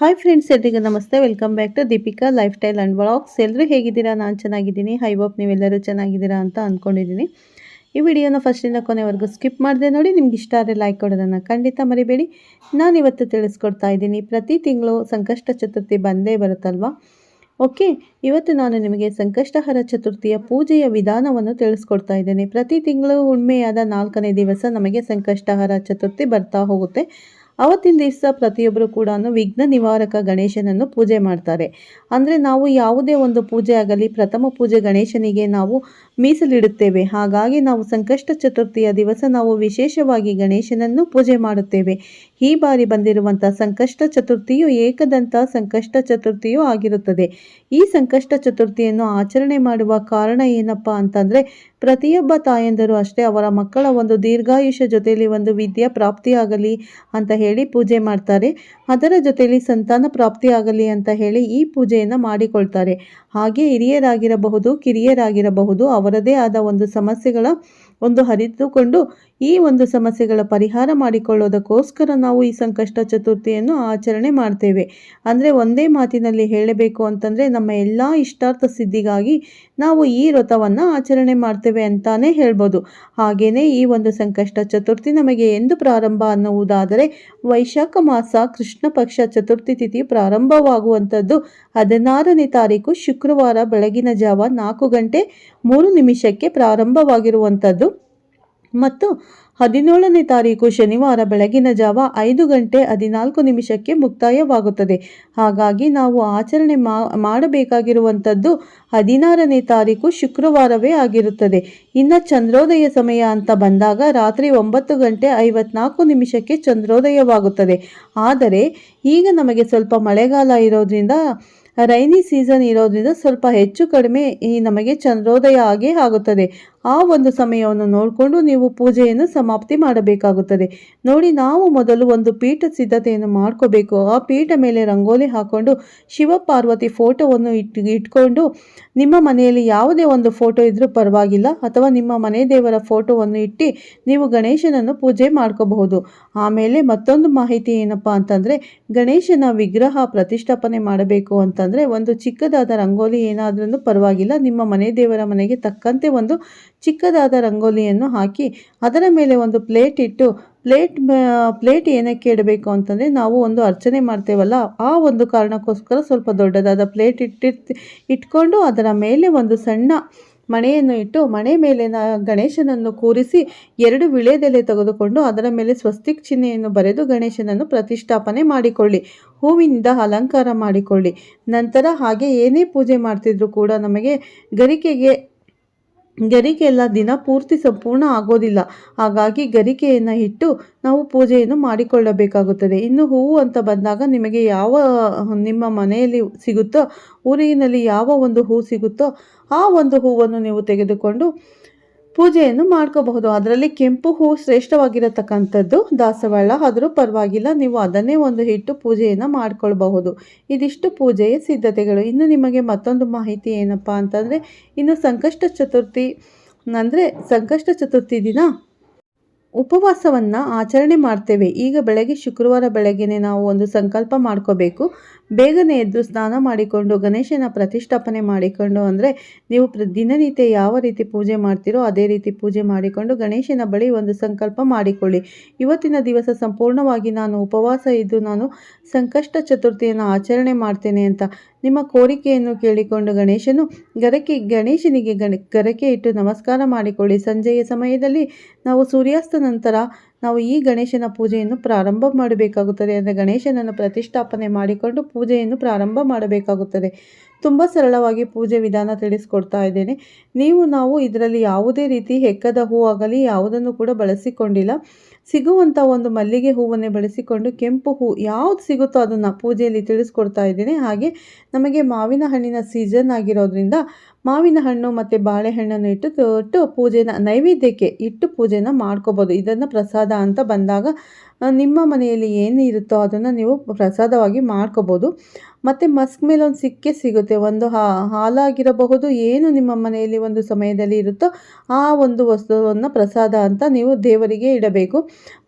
Hi friends ಎಲ್ರಿಗೂ ನಮಸ್ತೆ. Welcome back to Deepika lifestyle and blogs ಎಲ್ಲರೂ ಹೇಗಿದ್ದೀರಾ? ನಾನು ಚೆನ್ನಾಗಿದ್ದೀನಿ. ಹೈ ಹೋಪ್ ನೀವೆಲ್ಲರೂ ಚೆನ್ನಾಗಿದ್ದೀರಾ ಅಂತ ಅಂದ್ಕೊಂಡಿದ್ದೀನಿ ಈ ವಿಡಿಯೋನ ಫಸ್ಟಿಂದ ಕೊನೆವರೆಗೂ ಸ್ಕಿಪ್ ಮಾಡಿದೆ ನೋಡಿ, ನಿಮ್ಗೆ ಇಷ್ಟ ಆದರೆ ಲೈಕ್ ಕೊಡೋದನ್ನು ಖಂಡಿತ ಮರಿಬೇಡಿ. ನಾನು ಇವತ್ತು ತಿಳಿಸ್ಕೊಡ್ತಾ ಇದ್ದೀನಿ, ಪ್ರತಿ ತಿಂಗಳು ಸಂಕಷ್ಟ ಚತುರ್ಥಿ ಬಂದೇ ಬರುತ್ತಲ್ವಾ? ಓಕೆ ಇವತ್ತು ನಾನು ನಿಮಗೆ ಸಂಕಷ್ಟಹರ ಚತುರ್ಥಿಯ ಪೂಜೆಯ ವಿಧಾನವನ್ನು ತಿಳಿಸ್ಕೊಡ್ತಾ ಇದ್ದೇನೆ. ಪ್ರತಿ ತಿಂಗಳು ಹುಣ್ಮೆಯಾದ ನಾಲ್ಕನೇ ದಿವಸ ನಮಗೆ ಸಂಕಷ್ಟಹರ ಚತುರ್ಥಿ ಬರ್ತಾ ಹೋಗುತ್ತೆ. ಅವತ್ತಿನ ದಿವಸ ಪ್ರತಿಯೊಬ್ಬರು ಕೂಡ ವಿಘ್ನ ನಿವಾರಕ ಗಣೇಶನನ್ನು ಪೂಜೆ ಮಾಡ್ತಾರೆ. ಅಂದರೆ ನಾವು ಯಾವುದೇ ಒಂದು ಪೂಜೆ ಆಗಲಿ, ಪ್ರಥಮ ಪೂಜೆ ಗಣೇಶನಿಗೆ ನಾವು ಮೀಸಲಿಡುತ್ತೇವೆ. ಹಾಗಾಗಿ ನಾವು ಸಂಕಷ್ಟ ಚತುರ್ಥಿಯ ದಿವಸ ನಾವು ವಿಶೇಷವಾಗಿ ಗಣೇಶನನ್ನು ಪೂಜೆ ಮಾಡುತ್ತೇವೆ. ಈ ಬಾರಿ ಬಂದಿರುವಂಥ ಸಂಕಷ್ಟ ಚತುರ್ಥಿಯು ಏಕದಂತ ಸಂಕಷ್ಟ ಚತುರ್ಥಿಯೂ ಆಗಿರುತ್ತದೆ. ಈ ಸಂಕಷ್ಟ ಚತುರ್ಥಿಯನ್ನು ಆಚರಣೆ ಮಾಡುವ ಕಾರಣ ಏನಪ್ಪ ಅಂತಂದರೆ ಪ್ರತಿಯೊಬ್ಬ ತಾಯಂದರು ಅಷ್ಟೇ, ಅವರ ಮಕ್ಕಳ ಒಂದು ದೀರ್ಘಾಯುಷ್ಯ ಜೊತೆಯಲ್ಲಿ ಒಂದು ವಿದ್ಯಾ ಪ್ರಾಪ್ತಿಯಾಗಲಿ ಅಂತ ಹೇಳಿ ಪೂಜೆ ಮಾಡ್ತಾರೆ. ಅದರ ಜೊತೆಯಲ್ಲಿ ಸಂತಾನ ಪ್ರಾಪ್ತಿಯಾಗಲಿ ಅಂತ ಹೇಳಿ ಈ ಪೂಜೆಯನ್ನು ಮಾಡಿಕೊಳ್ತಾರೆ. ಹಾಗೆ ಹಿರಿಯರಾಗಿರಬಹುದು, ಕಿರಿಯರಾಗಿರಬಹುದು, ಅವರದೇ ಆದ ಒಂದು ಸಮಸ್ಯೆಗಳ ಒಂದು ಹರಿದುಕೊಂಡು ಈ ಒಂದು ಸಮಸ್ಯೆಗಳ ಪರಿಹಾರ ಮಾಡಿಕೊಳ್ಳೋದಕ್ಕೋಸ್ಕರ ನಾವು ಈ ಸಂಕಷ್ಟ ಚತುರ್ಥಿಯನ್ನು ಆಚರಣೆ ಮಾಡ್ತೇವೆ. ಅಂದರೆ ಒಂದೇ ಮಾತಿನಲ್ಲಿ ಹೇಳಬೇಕು ಅಂತಂದರೆ ನಮ್ಮ ಎಲ್ಲ ಇಷ್ಟಾರ್ಥ ಸಿದ್ಧಿಗಾಗಿ ನಾವು ಈ ವ್ರತವನ್ನು ಆಚರಣೆ ಮಾಡ್ತೇವೆ ಅಂತಾನೆ ಹೇಳ್ಬೋದು. ಹಾಗೆಯೇ ಈ ಒಂದು ಸಂಕಷ್ಟ ಚತುರ್ಥಿ ನಮಗೆ ಎಂದು ಪ್ರಾರಂಭ ಅನ್ನುವುದಾದರೆ ವೈಶಾಖ ಮಾಸ ಕೃಷ್ಣ ಪಕ್ಷ ಚತುರ್ಥಿ ತಿಥಿ ಪ್ರಾರಂಭವಾಗುವಂಥದ್ದು ಹದಿನಾರನೇ ತಾರೀಕು ಶುಕ್ರವಾರ ಬೆಳಗಿನ ಜಾವ ನಾಲ್ಕು ಗಂಟೆ ಮೂರು ನಿಮಿಷಕ್ಕೆ ಪ್ರಾರಂಭವಾಗಿರುವಂಥದ್ದು. ಮತ್ತು ಹದಿನೇಳನೇ ತಾರೀಕು ಶನಿವಾರ ಬೆಳಗಿನ ಜಾವ ಐದು ಗಂಟೆ ಹದಿನಾಲ್ಕು ನಿಮಿಷಕ್ಕೆ ಮುಕ್ತಾಯವಾಗುತ್ತದೆ. ಹಾಗಾಗಿ ನಾವು ಆಚರಣೆ ಮಾಡಬೇಕಾಗಿರುವಂಥದ್ದು ಹದಿನಾರನೇ ತಾರೀಕು ಶುಕ್ರವಾರವೇ ಆಗಿರುತ್ತದೆ. ಇನ್ನು ಚಂದ್ರೋದಯ ಸಮಯ ಅಂತ ಬಂದಾಗ ರಾತ್ರಿ ಒಂಬತ್ತು ಗಂಟೆ ಐವತ್ನಾಲ್ಕು ನಿಮಿಷಕ್ಕೆ ಚಂದ್ರೋದಯವಾಗುತ್ತದೆ. ಆದರೆ ಈಗ ನಮಗೆ ಸ್ವಲ್ಪ ಮಳೆಗಾಲ ಇರೋದ್ರಿಂದ ರೈನಿ ಸೀಸನ್ ಇರೋದ್ರಿಂದ ಸ್ವಲ್ಪ ಹೆಚ್ಚು ಕಡಿಮೆ ಈ ನಮಗೆ ಚಂದ್ರೋದಯ ಆಗೇ ಆಗುತ್ತದೆ. ಆ ಒಂದು ಸಮಯವನ್ನು ನೋಡಿಕೊಂಡು ನೀವು ಪೂಜೆಯನ್ನು ಸಮಾಪ್ತಿ ಮಾಡಬೇಕಾಗುತ್ತದೆ. ನೋಡಿ, ನಾವು ಮೊದಲು ಒಂದು ಪೀಠ ಸಿದ್ಧತೆಯನ್ನು ಮಾಡ್ಕೋಬೇಕು. ಆ ಪೀಠ ಮೇಲೆ ರಂಗೋಲಿ ಹಾಕ್ಕೊಂಡು ಶಿವ ಪಾರ್ವತಿ ಫೋಟೋವನ್ನು ಇಟ್, ಇಟ್ಕೊಂಡು ನಿಮ್ಮ ಮನೆಯಲ್ಲಿ ಯಾವುದೇ ಒಂದು ಫೋಟೋ ಇದ್ದರೂ ಪರವಾಗಿಲ್ಲ. ಅಥವಾ ನಿಮ್ಮ ಮನೆ ದೇವರ ಫೋಟೋವನ್ನು ಇಟ್ಟು ನೀವು ಗಣೇಶನನ್ನು ಪೂಜೆ ಮಾಡ್ಕೋಬಹುದು. ಆಮೇಲೆ ಮತ್ತೊಂದು ಮಾಹಿತಿ ಏನಪ್ಪ ಅಂತಂದರೆ, ಗಣೇಶನ ವಿಗ್ರಹ ಪ್ರತಿಷ್ಠಾಪನೆ ಮಾಡಬೇಕು ಅಂತಂದರೆ, ಒಂದು ಚಿಕ್ಕದಾದ ರಂಗೋಲಿ ಏನಾದ್ರೂ ಪರವಾಗಿಲ್ಲ. ನಿಮ್ಮ ಮನೆ ದೇವರ ಮನೆಗೆ ತಕ್ಕಂತೆ ಒಂದು ಚಿಕ್ಕದಾದ ರಂಗೋಲಿಯನ್ನು ಹಾಕಿ ಅದರ ಮೇಲೆ ಒಂದು ಪ್ಲೇಟ್ ಇಟ್ಟು ಪ್ಲೇಟ್ ಪ್ಲೇಟ್ ಏನಕ್ಕೆ ಇಡಬೇಕು ಅಂತಂದರೆ ನಾವು ಒಂದು ಅರ್ಚನೆ ಮಾಡ್ತೇವಲ್ಲ, ಆ ಒಂದು ಕಾರಣಕ್ಕೋಸ್ಕರ ಸ್ವಲ್ಪ ದೊಡ್ಡದಾದ ಪ್ಲೇಟ್ ಇಟ್ಟಿರ್ತಿ, ಇಟ್ಕೊಂಡು ಅದರ ಮೇಲೆ ಒಂದು ಸಣ್ಣ ಮಣೆಯನ್ನು ಇಟ್ಟು ಮಣೆ ಮೇಲೆ ಗಣೇಶನನ್ನು ಕೂರಿಸಿ ಎರಡು ವಿಳೆದೆಲೆ ತೆಗೆದುಕೊಂಡು ಅದರ ಮೇಲೆ ಸ್ವಸ್ತಿಕ್ ಚಿಹ್ನೆಯನ್ನು ಬರೆದು ಗಣೇಶನನ್ನು ಪ್ರತಿಷ್ಠಾಪನೆ ಮಾಡಿಕೊಳ್ಳಿ, ಹೂವಿನಿಂದ ಅಲಂಕಾರ ಮಾಡಿಕೊಳ್ಳಿ. ನಂತರ ಹಾಗೆ ಏನೇ ಪೂಜೆ ಮಾಡ್ತಿದ್ರು ಕೂಡ ನಮಗೆ ಗರಿಕೆಗೆ ಗರಿಕೆ ಎಲ್ಲ ದಿನ ಪೂರ್ತಿ ಸಂಪೂರ್ಣ ಆಗೋದಿಲ್ಲ. ಹಾಗಾಗಿ ಗರಿಕೆಯನ್ನು ಇಟ್ಟು ನಾವು ಪೂಜೆಯನ್ನು ಮಾಡಿಕೊಳ್ಳಬೇಕಾಗುತ್ತದೆ. ಇನ್ನು ಹೂವು ಅಂತ ಬಂದಾಗ ನಿಮಗೆ ಯಾವ, ನಿಮ್ಮ ಮನೆಯಲ್ಲಿ ಸಿಗುತ್ತೋ, ಊರಿನಲ್ಲಿ ಯಾವ ಒಂದು ಹೂ ಸಿಗುತ್ತೋ, ಆ ಒಂದು ಹೂವನ್ನು ನೀವು ತೆಗೆದುಕೊಂಡು ಪೂಜೆಯನ್ನು ಮಾಡ್ಕೋಬಹುದು. ಅದರಲ್ಲಿ ಕೆಂಪು ಹೂ ಶ್ರೇಷ್ಠವಾಗಿರತಕ್ಕಂಥದ್ದು ದಾಸವಾಳ. ಆದರೂ ಪರವಾಗಿಲ್ಲ, ನೀವು ಅದನ್ನೇ ಒಂದು ಹಿಟ್ಟು ಪೂಜೆಯನ್ನು ಮಾಡ್ಕೊಳ್ಬಹುದು. ಇದಿಷ್ಟು ಪೂಜೆಯ ಸಿದ್ಧತೆಗಳು. ಇನ್ನು ನಿಮಗೆ ಮತ್ತೊಂದು ಮಾಹಿತಿ ಏನಪ್ಪ ಅಂತಂದರೆ, ಇನ್ನು ಸಂಕಷ್ಟ ಚತುರ್ಥಿ, ಅಂದರೆ ಸಂಕಷ್ಟ ಚತುರ್ಥಿ ದಿನ ಉಪವಾಸವನ್ನು ಆಚರಣೆ ಮಾಡ್ತೇವೆ. ಈಗ ಬೆಳಗ್ಗೆ ಶುಕ್ರವಾರ ಬೆಳಗ್ಗೆನೆ ನಾವು ಒಂದು ಸಂಕಲ್ಪ ಮಾಡ್ಕೋಬೇಕು. ಬೇಗನೆ ಎದ್ದು ಸ್ನಾನ ಮಾಡಿಕೊಂಡು ಗಣೇಶನ ಪ್ರತಿಷ್ಠಾಪನೆ ಮಾಡಿಕೊಂಡು ಅಂದರೆ ನೀವು ದಿನನಿತ್ಯ ಯಾವ ರೀತಿ ಪೂಜೆ ಮಾಡ್ತೀರೋ ಅದೇ ರೀತಿ ಪೂಜೆ ಮಾಡಿಕೊಂಡು ಗಣೇಶನ ಬಳಿ ಒಂದು ಸಂಕಲ್ಪ ಮಾಡಿಕೊಳ್ಳಿ. ಇವತ್ತಿನ ದಿವಸ ಸಂಪೂರ್ಣವಾಗಿ ನಾನು ಉಪವಾಸ ಇದ್ದು ನಾನು ಸಂಕಷ್ಟ ಚತುರ್ಥಿಯನ್ನು ಆಚರಣೆ ಮಾಡ್ತೇನೆ ಅಂತ ನಿಮ್ಮ ಕೋರಿಕೆಯನ್ನು ಕೇಳಿಕೊಂಡು ಗಣೇಶನು ಗರಕೆ ಗಣೇಶನಿಗೆ ಗಣ ಗರಕೆ ಇಟ್ಟು ನಮಸ್ಕಾರ ಮಾಡಿಕೊಳ್ಳಿ. ಸಂಜೆಯ ಸಮಯದಲ್ಲಿ ನಾವು ಸೂರ್ಯಾಸ್ತ ನಂತರ ನಾವು ಈ ಗಣೇಶನ ಪೂಜೆಯನ್ನು ಪ್ರಾರಂಭ ಮಾಡಬೇಕಾಗುತ್ತದೆ. ಅಂದರೆ ಗಣೇಶನನ್ನು ಪ್ರತಿಷ್ಠಾಪನೆ ಮಾಡಿಕೊಂಡು ಪೂಜೆಯನ್ನು ಪ್ರಾರಂಭ ಮಾಡಬೇಕಾಗುತ್ತದೆ. ತುಂಬ ಸರಳವಾಗಿ ಪೂಜೆ ವಿಧಾನ ತಿಳಿಸ್ಕೊಡ್ತಾ ಇದ್ದೇನೆ. ನೀವು ನಾವು ಇದರಲ್ಲಿ ಯಾವುದೇ ರೀತಿ ಹೆಕ್ಕದ ಹೂ ಆಗಲಿ ಯಾವುದನ್ನು ಕೂಡ ಬಳಸಿಕೊಂಡಿಲ್ಲ. ಸಿಗುವಂಥ ಒಂದು ಮಲ್ಲಿಗೆ ಹೂವನ್ನೇ ಬಳಸಿಕೊಂಡು ಕೆಂಪು ಹೂ ಯಾವುದು ಸಿಗುತ್ತೋ ಅದನ್ನು ಪೂಜೆಯಲ್ಲಿ ತಿಳಿಸ್ಕೊಡ್ತಾ ಇದ್ದೀನಿ. ಹಾಗೆ ನಮಗೆ ಮಾವಿನ ಹಣ್ಣಿನ ಸೀಸನ್ ಆಗಿರೋದ್ರಿಂದ ಮಾವಿನ ಹಣ್ಣು ಮತ್ತು ಬಾಳೆಹಣ್ಣನ್ನು ಇಟ್ಟು ತೊಟ್ಟು ಪೂಜೆನ ನೈವೇದ್ಯಕ್ಕೆ ಇಟ್ಟು ಪೂಜೆನ ಮಾಡ್ಕೋಬೋದು. ಇದನ್ನು ಪ್ರಸಾದ ಅಂತ ಬಂದಾಗ ನಿಮ್ಮ ಮನೆಯಲ್ಲಿ ಏನು ಇರುತ್ತೋ ಅದನ್ನು ನೀವು ಪ್ರಸಾದವಾಗಿ ಮಾಡ್ಕೋಬೋದು. ಮತ್ತು ಮಸ್ಕ್ ಮೇಲೆ ಒಂದು ಸಿಕ್ಕೇ ಸಿಗುತ್ತೆ. ಒಂದು ಹಾಲಾಗಿರಬಹುದು ಏನು ನಿಮ್ಮ ಮನೆಯಲ್ಲಿ ಒಂದು ಸಮಯದಲ್ಲಿ ಇರುತ್ತೋ ಆ ಒಂದು ವಸ್ತುವನ್ನು ಪ್ರಸಾದ ಅಂತ ನೀವು ದೇವರಿಗೆ ಇಡಬೇಕು.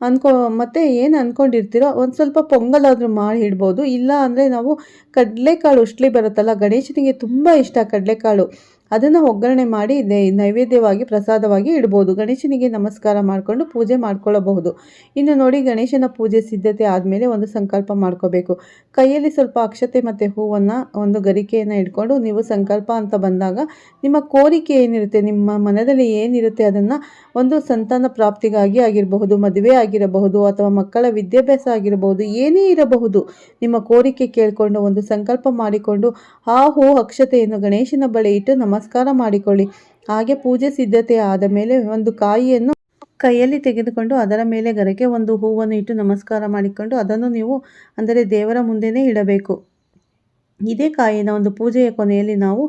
ಅನ್ಕೋ, ಮತ್ತು ಏನು ಅಂದ್ಕೊಂಡಿರ್ತೀರೋ ಒಂದು ಸ್ವಲ್ಪ ಪೊಂಗಲಾದರೂ ಮಾಡಿ ಇಡ್ಬೋದು. ಇಲ್ಲ ಅಂದರೆ ನಾವು ಕಡಲೆಕಾಳು ಉಷ್ಲಿ ಬರುತ್ತಲ್ಲ, ಗಣೇಶನಿಗೆ ತುಂಬ ಇಷ್ಟ ಕಡಲೆಕಾಳು. ಅದನ್ನು ಒಗ್ಗರಣೆ ಮಾಡಿ ನೈವೇದ್ಯವಾಗಿ ಪ್ರಸಾದವಾಗಿ ಇಡ್ಬೋದು. ಗಣೇಶನಿಗೆ ನಮಸ್ಕಾರ ಮಾಡಿಕೊಂಡು ಪೂಜೆ ಮಾಡ್ಕೊಳ್ಳಬಹುದು. ಇನ್ನು ನೋಡಿ ಗಣೇಶನ ಪೂಜೆ ಸಿದ್ಧತೆ ಆದಮೇಲೆ ಒಂದು ಸಂಕಲ್ಪ ಮಾಡ್ಕೋಬೇಕು. ಕೈಯಲ್ಲಿ ಸ್ವಲ್ಪ ಅಕ್ಷತೆ ಮತ್ತು ಹೂವನ್ನು ಒಂದು ಗರಿಕೆಯನ್ನು ಇಟ್ಕೊಂಡು ನೀವು ಸಂಕಲ್ಪ ಅಂತ ಬಂದಾಗ ನಿಮ್ಮ ಕೋರಿಕೆ ಏನಿರುತ್ತೆ, ನಿಮ್ಮ ಮನದಲ್ಲಿ ಏನಿರುತ್ತೆ ಅದನ್ನು ಒಂದು ಸಂತಾನ ಪ್ರಾಪ್ತಿಗಾಗಿ ಆಗಿರಬಹುದು, ಮದುವೆ ಆಗಿರಬಹುದು ಅಥವಾ ಮಕ್ಕಳ ವಿದ್ಯಾಭ್ಯಾಸ ಆಗಿರಬಹುದು, ಏನೇ ಇರಬಹುದು, ನಿಮ್ಮ ಕೋರಿಕೆ ಕೇಳಿಕೊಂಡು ಒಂದು ಸಂಕಲ್ಪ ಮಾಡಿಕೊಂಡು ಆ ಹೂ ಅಕ್ಷತೆಯನ್ನು ಗಣೇಶನ ಬಳಿ ಇಟ್ಟು ನಮಸ್ಕಾರ ಮಾಡಿಕೊಳ್ಳಿ. ಹಾಗೆ ಪೂಜೆ ಸಿದ್ಧತೆ ಆದ ಮೇಲೆ ಒಂದು ಕಾಯಿಯನ್ನು ಕೈಯಲ್ಲಿ ತೆಗೆದುಕೊಂಡು ಅದರ ಮೇಲೆ ಗರಕೆ ಒಂದು ಹೂವನ್ನು ಇಟ್ಟು ನಮಸ್ಕಾರ ಮಾಡಿಕೊಂಡು ಅದನ್ನು ನೀವು ಅಂದರೆ ದೇವರ ಮುಂದೆನೇ ಇಡಬೇಕು. ಇದೇ ಕಾಯಿನ ಒಂದು ಪೂಜೆಯ ಕೊನೆಯಲ್ಲಿ ನಾವು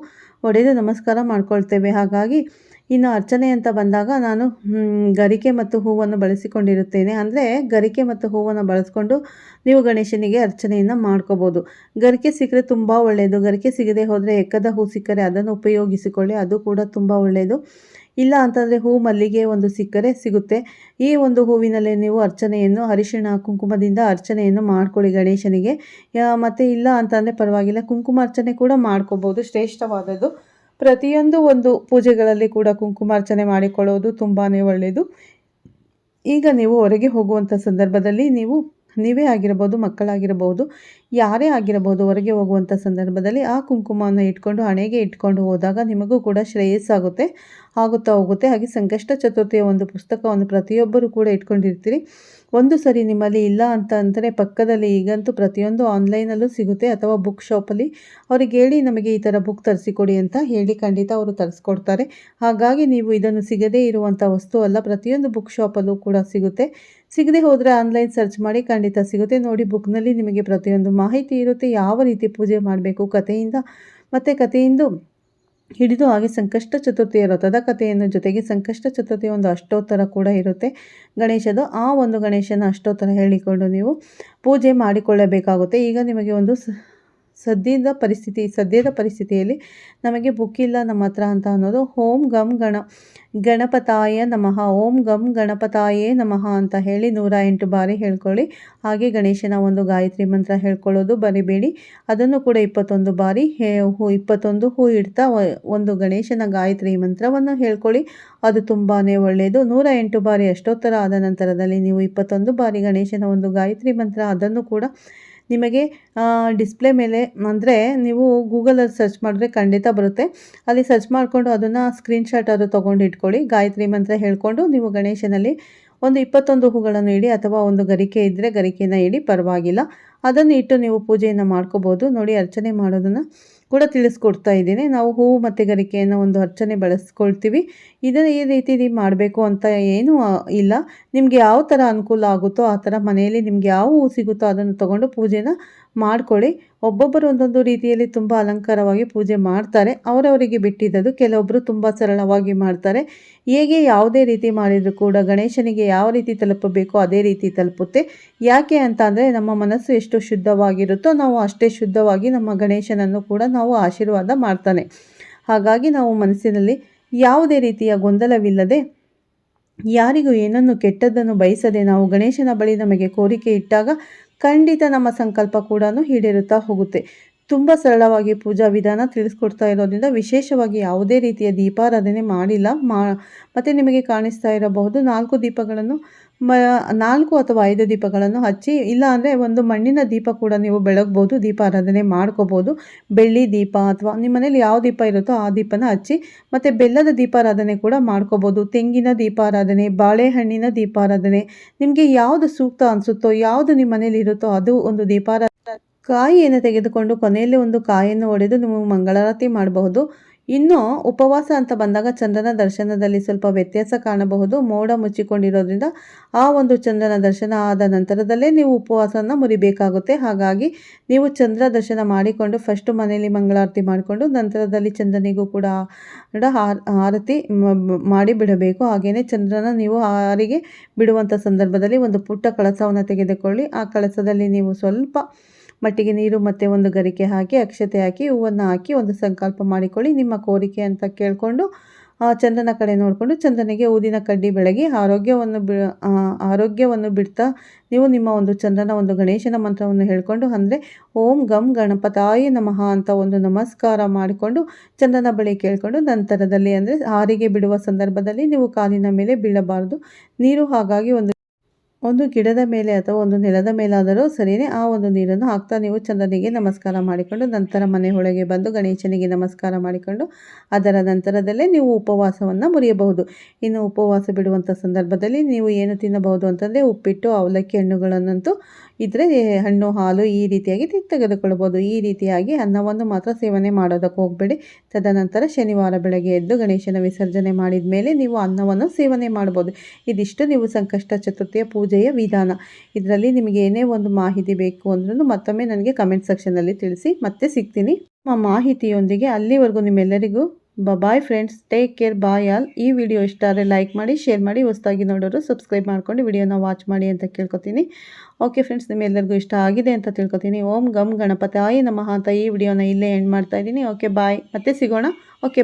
ಒಡೆದು ನಮಸ್ಕಾರ ಮಾಡ್ಕೊಳ್ತೇವೆ. ಹಾಗಾಗಿ ಇನ್ನು ಅರ್ಚನೆ ಅಂತ ಬಂದಾಗ ನಾನು ಗರಿಕೆ ಮತ್ತು ಹೂವನ್ನು ಬಳಸಿಕೊಂಡಿರುತ್ತೇನೆ. ಅಂದರೆ ಗರಿಕೆ ಮತ್ತು ಹೂವನ್ನು ಬಳಸ್ಕೊಂಡು ನೀವು ಗಣೇಶನಿಗೆ ಅರ್ಚನೆಯನ್ನು ಮಾಡ್ಕೋಬೋದು. ಗರಿಕೆ ಸಿಕ್ಕರೆ ತುಂಬ ಒಳ್ಳೆಯದು ಗರಿಕೆ ಸಿಗದೆ ಹೋದರೆ ಎಕ್ಕದ ಹೂ ಸಿಕ್ಕರೆ ಅದನ್ನು ಉಪಯೋಗಿಸಿಕೊಳ್ಳಿ. ಅದು ಕೂಡ ತುಂಬ ಒಳ್ಳೆಯದು ಇಲ್ಲ ಅಂತಂದರೆ ಹೂ ಮಲ್ಲಿಗೆ ಒಂದು ಸಿಕ್ಕರೆ ಸಿಗುತ್ತೆ. ಈ ಒಂದು ಹೂವಿನಲ್ಲೇ ನೀವು ಅರ್ಚನೆಯನ್ನು, ಅರಿಶಿಣ, ಕುಂಕುಮದಿಂದ ಅರ್ಚನೆಯನ್ನು ಮಾಡ್ಕೊಳ್ಳಿ ಗಣೇಶನಿಗೆ. ಮತ್ತು ಇಲ್ಲ ಅಂತಂದರೆ ಪರವಾಗಿಲ್ಲ. ಕುಂಕುಮ ಅರ್ಚನೆ ಕೂಡ ಮಾಡ್ಕೋಬೋದು. ಶ್ರೇಷ್ಠವಾದದ್ದು. ಪ್ರತಿಯೊಂದು ಒಂದು ಪೂಜೆಗಳಲ್ಲಿ ಕೂಡ ಕುಂಕುಮಾರ್ಚನೆ ಮಾಡಿಕೊಳ್ಳೋದು ತುಂಬಾ ಒಳ್ಳೆಯದು. ಈಗ ನೀವು ಹೊರಗೆ ಹೋಗುವಂಥ ಸಂದರ್ಭದಲ್ಲಿ ನೀವು ನೀವೇ ಆಗಿರಬಹುದು, ಮಕ್ಕಳಾಗಿರಬಹುದು, ಯಾರೇ ಆಗಿರಬಹುದು, ಹೊರಗೆ ಹೋಗುವಂಥ ಸಂದರ್ಭದಲ್ಲಿ ಆ ಕುಂಕುಮವನ್ನು ಇಟ್ಕೊಂಡು, ಹಣೆಗೆ ಇಟ್ಕೊಂಡು ಹೋದಾಗ ನಿಮಗೂ ಕೂಡ ಶ್ರೇಯಸ್ಸಾಗುತ್ತೆ, ಆಗುತ್ತಾ ಹೋಗುತ್ತೆ. ಹಾಗೆ ಸಂಕಷ್ಟ ಚತುರ್ಥಿಯ ಒಂದು ಪುಸ್ತಕವನ್ನು ಪ್ರತಿಯೊಬ್ಬರು ಕೂಡ ಇಟ್ಕೊಂಡಿರ್ತೀರಿ. ಒಂದು ಸರಿ ನಿಮ್ಮಲ್ಲಿ ಇಲ್ಲ ಅಂತ ಅಂದರೆ ಪಕ್ಕದಲ್ಲಿ ಈಗಂತೂ ಪ್ರತಿಯೊಂದು ಆನ್ಲೈನಲ್ಲೂ ಸಿಗುತ್ತೆ ಅಥವಾ ಬುಕ್ ಶಾಪಲ್ಲಿ ಅವ್ರಿಗೆ ಹೇಳಿ ನಮಗೆ ಈ ಥರ ಬುಕ್ ತರಿಸಿಕೊಡಿ ಅಂತ ಹೇಳಿ ಖಂಡಿತ ಅವರು ತರಿಸ್ಕೊಡ್ತಾರೆ. ಹಾಗಾಗಿ ನೀವು ಇದನ್ನು ಸಿಗದೇ ಇರುವಂಥ ವಸ್ತು ಅಲ್ಲ, ಪ್ರತಿಯೊಂದು ಬುಕ್ ಶಾಪಲ್ಲೂ ಕೂಡ ಸಿಗುತ್ತೆ. ಸಿಗದೆ ಹೋದರೆ ಆನ್ಲೈನ್ ಸರ್ಚ್ ಮಾಡಿ ಖಂಡಿತ ಸಿಗುತ್ತೆ. ನೋಡಿ ಬುಕ್ನಲ್ಲಿ ನಿಮಗೆ ಪ್ರತಿಯೊಂದು ಮಾಹಿತಿ ಇರುತ್ತೆ. ಯಾವ ರೀತಿ ಪೂಜೆ ಮಾಡಬೇಕು ಕಥೆಯಿಂದ? ಮತ್ತು ಕಥೆಯಿಂದ ಹಿಡಿದು ಹಾಗೆ ಸಂಕಷ್ಟ ಚತುರ್ಥಿಯ ವ್ರತದ ಕಥೆಯನ್ನು ಜೊತೆಗೆ ಸಂಕಷ್ಟ ಚತುರ್ಥಿ ಒಂದು ಅಷ್ಟೋತ್ತರ ಕೂಡ ಇರುತ್ತೆ. ಗಣೇಶದು ಆ ಒಂದು ಗಣೇಶನ ಅಷ್ಟೋತ್ತರ ಹೇಳಿಕೊಂಡು ನೀವು ಪೂಜೆ ಮಾಡಿಕೊಳ್ಳಬೇಕಾಗುತ್ತೆ. ಈಗ ನಿಮಗೆ ಒಂದು ಸದ್ಯದ ಪರಿಸ್ಥಿತಿ, ಸದ್ಯದ ಪರಿಸ್ಥಿತಿಯಲ್ಲಿ ನಮಗೆ ಬುಕ್ ಇಲ್ಲ ನಮ್ಮ ಹತ್ರ ಅಂತ ಅನ್ನೋದು ಓಂ ಗಮ್ ಗಣ, ಗಣಪತಾಯ ನಮಃ, ಓಂ ಗಮ್ ಗಣಪತಾಯೇ ನಮಃ ಅಂತ ಹೇಳಿ ನೂರ ಎಂಟು ಬಾರಿ ಹೇಳ್ಕೊಳ್ಳಿ. ಹಾಗೆ ಗಣೇಶನ ಒಂದು ಗಾಯತ್ರಿ ಮಂತ್ರ ಹೇಳ್ಕೊಳ್ಳೋದು ಬರಿಬೇಡಿ. ಅದನ್ನು ಕೂಡ ಇಪ್ಪತ್ತೊಂದು ಬಾರಿ ಹೇ, ಹೂ, ಇಪ್ಪತ್ತೊಂದು ಹೂ ಇಡ್ತಾ ಒಂದು ಗಣೇಶನ ಗಾಯತ್ರಿ ಮಂತ್ರವನ್ನು ಹೇಳ್ಕೊಳ್ಳಿ. ಅದು ತುಂಬಾ ಒಳ್ಳೆಯದು. ನೂರ ಎಂಟು ಬಾರಿ ಅಷ್ಟೋತ್ತರ ಆದ ನಂತರದಲ್ಲಿ ನೀವು ಇಪ್ಪತ್ತೊಂದು ಬಾರಿ ಗಣೇಶನ ಒಂದು ಗಾಯತ್ರಿ ಮಂತ್ರ ಅದನ್ನು ಕೂಡ ನಿಮಗೆ ಡಿಸ್ಪ್ಲೇ ಮೇಲೆ ಅಂದರೆ ನೀವು ಗೂಗಲಲ್ಲಿ ಸರ್ಚ್ ಮಾಡಿದ್ರೆ ಖಂಡಿತ ಬರುತ್ತೆ. ಅಲ್ಲಿ ಸರ್ಚ್ ಮಾಡಿಕೊಂಡು ಅದನ್ನು ಸ್ಕ್ರೀನ್ಶಾಟ್ ಅದು ತೊಗೊಂಡು ಇಟ್ಕೊಳ್ಳಿ. ಗಾಯತ್ರಿ ಮಂತ್ರ ಹೇಳ್ಕೊಂಡು ನೀವು ಗಣೇಶನಲ್ಲಿ ಒಂದು ಇಪ್ಪತ್ತೊಂದು ಹೂಗಳನ್ನು ಇಡಿ ಅಥವಾ ಒಂದು ಗರಿಕೆ ಇದ್ದರೆ ಗರಿಕೆನ ಇಡಿ, ಪರವಾಗಿಲ್ಲ. ಅದನ್ನು ಇಟ್ಟು ನೀವು ಪೂಜೆಯನ್ನು ಮಾಡ್ಕೋಬೋದು. ನೋಡಿ, ಅರ್ಚನೆ ಮಾಡೋದನ್ನು ಕೂಡ ತಿಳಿಸ್ಕೊಡ್ತಾ ಇದ್ದೀನಿ. ನಾವು ಹೂವು ಮತ್ತು ಗರಿಕೆಯನ್ನು ಒಂದು ಅರ್ಚನೆ ಬಳಸ್ಕೊಳ್ತೀವಿ. ಇದನ್ನು ಈ ರೀತಿ ನೀವು ಮಾಡಬೇಕು ಅಂತ ಏನೂ ಇಲ್ಲ. ನಿಮಗೆ ಯಾವ ಥರ ಅನುಕೂಲ ಆಗುತ್ತೋ ಆ ಥರ ಮನೆಯಲ್ಲಿ ನಿಮ್ಗೆ ಯಾವ ಹೂವು ಸಿಗುತ್ತೋ ಅದನ್ನು ತೊಗೊಂಡು ಪೂಜೆನ ಮಾಡ್ಕೊಳ್ಳಿ. ಒಬ್ಬೊಬ್ಬರು ಒಂದೊಂದು ರೀತಿಯಲ್ಲಿ ತುಂಬ ಅಲಂಕಾರವಾಗಿ ಪೂಜೆ ಮಾಡ್ತಾರೆ. ಅವರವರಿಗೆ ಬಿಟ್ಟಿದ್ದದು ಕೆಲವೊಬ್ಬರು ತುಂಬ ಸರಳವಾಗಿ ಮಾಡ್ತಾರೆ. ಹೇಗೆ ಯಾವುದೇ ರೀತಿ ಮಾಡಿದರೂ ಕೂಡ ಗಣೇಶನಿಗೆ ಯಾವ ರೀತಿ ತಲುಪಬೇಕೋ ಅದೇ ರೀತಿ ತಲುಪುತ್ತೆ. ಯಾಕೆ ಅಂತ ನಮ್ಮ ಮನಸ್ಸು ಶುದ್ಧವಾಗಿರುತ್ತೋ ನಾವು ಅಷ್ಟೇ ಶುದ್ಧವಾಗಿ ನಮ್ಮ ಗಣೇಶನನ್ನು ಕೂಡ ನಾವು ಆಶೀರ್ವಾದ ಮಾಡ್ತಾನೆ. ಹಾಗಾಗಿ ನಾವು ಮನಸ್ಸಿನಲ್ಲಿ ಯಾವುದೇ ರೀತಿಯ ಗೊಂದಲವಿಲ್ಲದೆ ಯಾರಿಗೂ ಏನನ್ನು ಕೆಟ್ಟದ್ದನ್ನು ಬಯಸದೆ ನಾವು ಗಣೇಶನ ಬಳಿ ನಮಗೆ ಕೋರಿಕೆ ಇಟ್ಟಾಗ ಖಂಡಿತ ನಮ್ಮ ಸಂಕಲ್ಪ ಕೂಡ ಈಡೇರುತ್ತಾ ಹೋಗುತ್ತೆ. ತುಂಬ ಸರಳವಾಗಿ ಪೂಜಾ ವಿಧಾನ ತಿಳಿಸ್ಕೊಡ್ತಾ ಇರೋದ್ರಿಂದ ವಿಶೇಷವಾಗಿ ಯಾವುದೇ ರೀತಿಯ ದೀಪಾರಾಧನೆ ಮಾಡಿಲ್ಲ. ಮಾ ಮತ್ತು ನಿಮಗೆ ಕಾಣಿಸ್ತಾ ಇರಬಹುದು. ನಾಲ್ಕು ದೀಪಗಳನ್ನು ಮ, ನಾಲ್ಕು ಅಥವಾ ಐದು ದೀಪಗಳನ್ನು ಹಚ್ಚಿ, ಇಲ್ಲ ಅಂದರೆ ಒಂದು ಮಣ್ಣಿನ ದೀಪ ಕೂಡ ನೀವು ಬೆಳಗ್ಬೋದು, ದೀಪಾರಾಧನೆ ಮಾಡ್ಕೋಬೋದು. ಬೆಳ್ಳಿ ದೀಪ ಅಥವಾ ನಿಮ್ಮ ಮನೇಲಿ ಯಾವ ದೀಪ ಇರುತ್ತೋ ಆ ದೀಪನ ಹಚ್ಚಿ, ಮತ್ತು ಬೆಲ್ಲದ ದೀಪಾರಾಧನೆ ಕೂಡ ಮಾಡ್ಕೋಬೋದು. ತೆಂಗಿನ ದೀಪಾರಾಧನೆ, ಬಾಳೆಹಣ್ಣಿನ ದೀಪಾರಾಧನೆ, ನಿಮಗೆ ಯಾವುದು ಸೂಕ್ತ ಅನಿಸುತ್ತೋ, ಯಾವುದು ನಿಮ್ಮ ಮನೇಲಿ ಇರುತ್ತೋ ಅದು ಒಂದು ದೀಪಾರಾಧನೆ ಕಾಯಿಯನ್ನು ತೆಗೆದುಕೊಂಡು ಕೊನೆಯಲ್ಲಿ ಒಂದು ಕಾಯನ್ನು ಒಡೆದು ನೀವು ಮಂಗಳಾರತಿ ಮಾಡಬಹುದು. ಇನ್ನು ಉಪವಾಸ ಅಂತ ಬಂದಾಗ ಚಂದ್ರನ ದರ್ಶನದಲ್ಲಿ ಸ್ವಲ್ಪ ವ್ಯತ್ಯಾಸ ಕಾಣಬಹುದು. ಮೋಡ ಮುಚ್ಚಿಕೊಂಡಿರೋದ್ರಿಂದ ಆ ಒಂದು ಚಂದ್ರನ ದರ್ಶನ ಆದ ನಂತರದಲ್ಲೇ ನೀವು ಉಪವಾಸನ ಮುರಿಬೇಕಾಗುತ್ತೆ. ಹಾಗಾಗಿ ನೀವು ಚಂದ್ರ ದರ್ಶನ ಮಾಡಿಕೊಂಡು ಫಸ್ಟ್ ಮನೆಯಲ್ಲಿ ಮಂಗಳಾರತಿ ಮಾಡಿಕೊಂಡು ನಂತರದಲ್ಲಿ ಚಂದ್ರನಿಗೂ ಕೂಡ ಆರ್- ಆರತಿ ಮಾಡಿ ಬಿಡಬೇಕು. ಹಾಗೆಯೇ ಚಂದ್ರನ ನೀವು ಆರಿಗೆ ಬಿಡುವಂಥ ಸಂದರ್ಭದಲ್ಲಿ ಒಂದು ಪುಟ್ಟ ಕಳಸವನ್ನು ತೆಗೆದುಕೊಳ್ಳಿ. ಆ ಕಳಸದಲ್ಲಿ ನೀವು ಸ್ವಲ್ಪ ಮಟ್ಟಿಗೆ ನೀರು ಮತ್ತು ಒಂದು ಗರಿಕೆ ಹಾಕಿ, ಅಕ್ಷತೆ ಹಾಕಿ, ಹೂವನ್ನು ಹಾಕಿ ಒಂದು ಸಂಕಲ್ಪ ಮಾಡಿಕೊಳ್ಳಿ. ನಿಮ್ಮ ಕೋರಿಕೆ ಅಂತ ಕೇಳಿಕೊಂಡು ಚಂದ್ರನ ಕಡೆ ನೋಡಿಕೊಂಡು ಚಂದ್ರನಿಗೆ ಊದಿನ ಕಡ್ಡಿ ಬೆಳಗಿ, ಆರೋಗ್ಯವನ್ನು ಬಿ ಆರೋಗ್ಯವನ್ನು ಬಿಡ್ತಾ ನೀವು ನಿಮ್ಮ ಒಂದು ಚಂದ್ರನ ಒಂದು ಗಣೇಶನ ಮಂತ್ರವನ್ನು ಹೇಳಿಕೊಂಡು, ಅಂದರೆ ಓಂ ಗಂ ಗಣಪತಾಯಿ ನಮಃ ಅಂತ ಒಂದು ನಮಸ್ಕಾರ ಮಾಡಿಕೊಂಡು ಚಂದ್ರನ ಬಳಿ ಕೇಳಿಕೊಂಡು ನಂತರದಲ್ಲಿ ಅಂದರೆ ಹಾರಿಗೆ ಬಿಡುವ ಸಂದರ್ಭದಲ್ಲಿ ನೀವು ಕಾಲಿನ ಮೇಲೆ ಬೀಳಬಾರದು. ನೀರು ಹಾಗಾಗಿ ಒಂದು ಒಂದು ಗಿಡದ ಮೇಲೆ ಅಥವಾ ಒಂದು ನೆಲದ ಮೇಲಾದರೂ ಸರಿಯೇ ಆ ಒಂದು ನೀರನ್ನು ಹಾಕ್ತಾ ನೀವು ಚಂದ್ರನಿಗೆ ನಮಸ್ಕಾರ ಮಾಡಿಕೊಂಡು ನಂತರ ಮನೆ ಒಳಗೆ ಬಂದು ಗಣೇಶನಿಗೆ ನಮಸ್ಕಾರ ಮಾಡಿಕೊಂಡು ಅದರ ನಂತರದಲ್ಲೇ ನೀವು ಉಪವಾಸವನ್ನು ಮುರಿಯಬಹುದು. ಇನ್ನು ಉಪವಾಸ ಬಿಡುವಂಥ ಸಂದರ್ಭದಲ್ಲಿ ನೀವು ಏನು ತಿನ್ನಬಹುದು ಅಂತಂದರೆ ಉಪ್ಪಿಟ್ಟು, ಅವಲಕ್ಕಿ ಹಣ್ಣುಗಳನ್ನಂತೂ ಇದ್ದರೆ ಹಣ್ಣು, ಹಾಲು ಈ ರೀತಿಯಾಗಿ ತೆಗೆದುಕೊಳ್ಳಬಹುದು ಈ ರೀತಿಯಾಗಿ ಅನ್ನವನ್ನು ಮಾತ್ರ ಸೇವನೆ ಮಾಡೋದಕ್ಕೆ ಹೋಗಬೇಡಿ. ತದನಂತರ ಶನಿವಾರ ಬೆಳಗ್ಗೆ ಎದ್ದು ಗಣೇಶನ ವಿಸರ್ಜನೆ ಮಾಡಿದ ಮೇಲೆ ನೀವು ಅನ್ನವನ್ನು ಸೇವನೆ ಮಾಡ್ಬೋದು. ಇದಿಷ್ಟು ನೀವು ಸಂಕಷ್ಟ ಚತುರ್ಥಿಯ ಪೂಜೆಯ ವಿಧಾನ. ಇದರಲ್ಲಿ ನಿಮಗೆ ಏನೇ ಒಂದು ಮಾಹಿತಿ ಬೇಕು ಅಂದ್ರೂ ಮತ್ತೊಮ್ಮೆ ನನಗೆ ಕಮೆಂಟ್ ಸೆಕ್ಷನಲ್ಲಿ ತಿಳಿಸಿ ಮತ್ತೆ ಸಿಗ್ತೀನಿ. ನಮ್ಮ ಮಾಹಿತಿಯೊಂದಿಗೆ ಅಲ್ಲಿವರೆಗೂ ನಿಮ್ಮೆಲ್ಲರಿಗೂ bye friends take care bye all ಈ ವಿಡಿಯೋ ಇಷ್ಟ ಆದರೆ ಲೈಕ್ ಮಾಡಿ ಶೇರ್ ಮಾಡಿ, ಹೊಸದಾಗಿ ನೋಡೋರು ಸಬ್ಸ್ಕ್ರೈಬ್ ಮಾಡ್ಕೊಂಡು ವಿಡಿಯೋನ ವಾಚ್ ಮಾಡಿ ಅಂತ ಕೇಳ್ಕೊತೀನಿ. ಓಕೆ ಫ್ರೆಂಡ್ಸ್ ನಿಮ್ಮೆಲ್ಲರಿಗೂ ಇಷ್ಟ ಆಗಿದೆ ಅಂತ ತಿಳ್ಕೊತೀನಿ. ಓಂ ಗಮ್ ಗಣಪತಿ ಆಯಿ ನಮಃ ಅಂತ ಈ ವಿಡಿಯೋನ ಇಲ್ಲೇ ಎಂಡ್ ಮಾಡ್ತಾ ಇದ್ದೀನಿ. ಓಕೆ ಬಾಯ್ ಮತ್ತೆ ಸಿಗೋಣ. ಓಕೆ